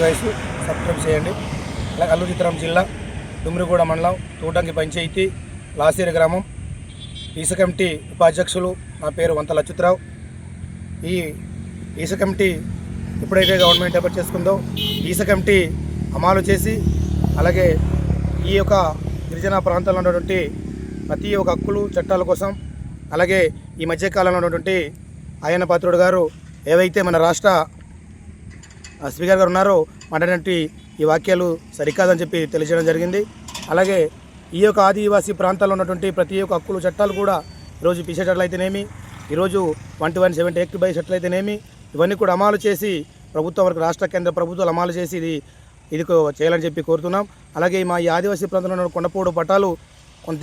Guys subscribe చేయండి. అలాగే అల్లూరి చిత్రం జిల్లా డుమ్రిగూడ మండలం తూటంకి పంచాయతీ లాసేరు గ్రామం ఈస కమిటీ ఉపాధ్యక్షులు నా పేరు వంత లచ్చుతరావు. ఈ ఈస కమిటీ ఎప్పుడైతే గవర్నమెంట్ ఏర్పాటు చేసుకుందో ఈస కమిటీ అమలు చేసి అలాగే ఈ యొక్క గిరిజన ప్రాంతాల్లో ఉన్నటువంటి ప్రతి ఒక్క హక్కులు చట్టాల కోసం అలాగే ఈ మధ్యకాలంలో ఉన్నటువంటి ఆయన పాత్రుడు గారు ఏవైతే మన రాష్ట్ర స్పీకర్ గారు ఉన్నారో. మాట్లాడినట్టు ఈ వాక్యాలు సరికాదని చెప్పి తెలియజేయడం జరిగింది. అలాగే ఈ యొక్క ఆదివాసీ ప్రాంతాల్లో ఉన్నటువంటి ప్రతి ఒక్క హక్కులు చట్టాలు కూడా ఈరోజు పిసే చట్టాలు అయితేనేమి ఈరోజు one two one seventy eight by చట్టాలు అయితేనేమి ఇవన్నీ కూడా అమలు చేసి ప్రభుత్వం వరకు రాష్ట్ర కేంద్ర ప్రభుత్వాలు అమలు చేసి ఇది ఇది చేయాలని చెప్పి కోరుతున్నాం. అలాగే మా ఈ ఆదివాసీ ప్రాంతంలో ఉన్న కొండపోడు పట్టాలు కొంత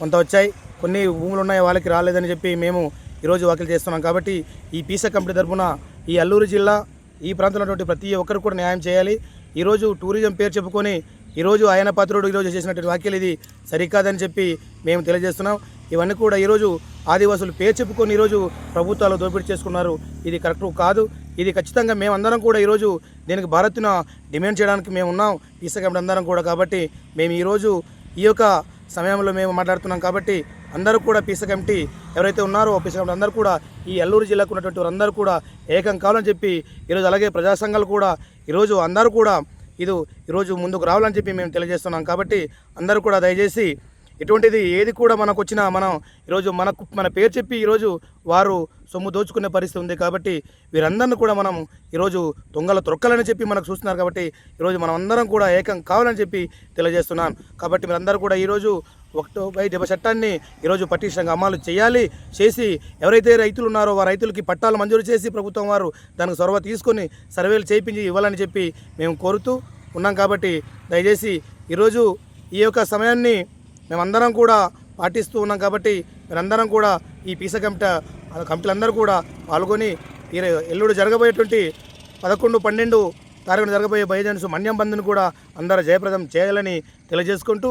కొంత వచ్చాయి. కొన్ని భూములు ఉన్నాయి వాళ్ళకి రాలేదని చెప్పి మేము ఈరోజు వాకిలు చేస్తున్నాం. కాబట్టి ఈ పీసా కంపెనీ తరఫున ఈ అల్లూరు జిల్లా ఈ ప్రాంతంలో ఉన్నటువంటి ప్రతి ఒక్కరు కూడా న్యాయం చేయాలి. ఈరోజు టూరిజం పేరు చెప్పుకొని ఈరోజు ఆయన పాత్రుడు ఈరోజు చేసినటువంటి వ్యాఖ్యలు ఇది సరికాదని చెప్పి మేము తెలియజేస్తున్నాం. ఇవన్నీ కూడా ఈరోజు ఆదివాసులు పేరు చెప్పుకొని ఈరోజు ప్రభుత్వాలు దోపిడీ చేసుకున్నారు. ఇది కరెక్ట్ కాదు. ఇది ఖచ్చితంగా మేమందరం కూడా ఈరోజు దీనికి భారత్ను డిమాండ్ చేయడానికి మేము ఉన్నాం. పీసా అందరం కూడా కాబట్టి మేము ఈరోజు ఈ యొక్క సమయంలో మేము మాట్లాడుతున్నాం కాబట్టి అందరూ కూడా పీస కమిటీ ఎవరైతే ఉన్నారో పీస కమిటీ అందరూ కూడా ఈ అల్లూరు జిల్లాకు ఉన్నటువంటి వారందరూ కూడా ఏకం కావాలని చెప్పి ఈరోజు అలాగే ప్రజా సంఘాలు కూడా ఈరోజు అందరూ కూడా ఇది ఈరోజు ముందుకు రావాలని చెప్పి మేము తెలియజేస్తున్నాం కాబట్టి అందరూ కూడా దయచేసి ఎటువంటిది? ఏది కూడా మనకు వచ్చినా మనం ఈరోజు మనకు మన పేరు చెప్పి ఈరోజు వారు సొమ్ము దోచుకునే పరిస్థితి ఉంది కాబట్టి వీరందరిని కూడా మనం ఈరోజు దొంగల తొక్కలని చెప్పి మనకు చూస్తున్నారు కాబట్టి ఈరోజు మనం అందరం కూడా ఏకం కావాలని చెప్పి తెలియజేస్తున్నాను కాబట్టి మీరందరూ కూడా ఈరోజు ఒకటో బై డెబ్బై చట్టాన్ని ఈరోజు పటిష్టంగా అమలు చేయాలి. చేసి ఎవరైతే రైతులు ఉన్నారో వారి రైతులకి పట్టాలు మంజూరు చేసి ప్రభుత్వం వారు దానికి చొరవ తీసుకొని సర్వేలు చేయించి ఇవ్వాలని చెప్పి మేము కోరుతూ ఉన్నాం కాబట్టి దయచేసి ఈరోజు ఈ యొక్క సమయాన్ని మేమందరం కూడా పాటిస్తూ ఉన్నాం కాబట్టి మీరందరం కూడా ఈ పీస కమిటీ కమిటీలందరూ కూడా పాల్గొని ఈ ఎల్లుడు జరగబోయేటువంటి పదకొండు పన్నెండు తారీఖున జరగబోయే బయజన్స్ మన్యం బంద్ను కూడా అందరూ జయప్రదం చేయాలని తెలియజేసుకుంటూ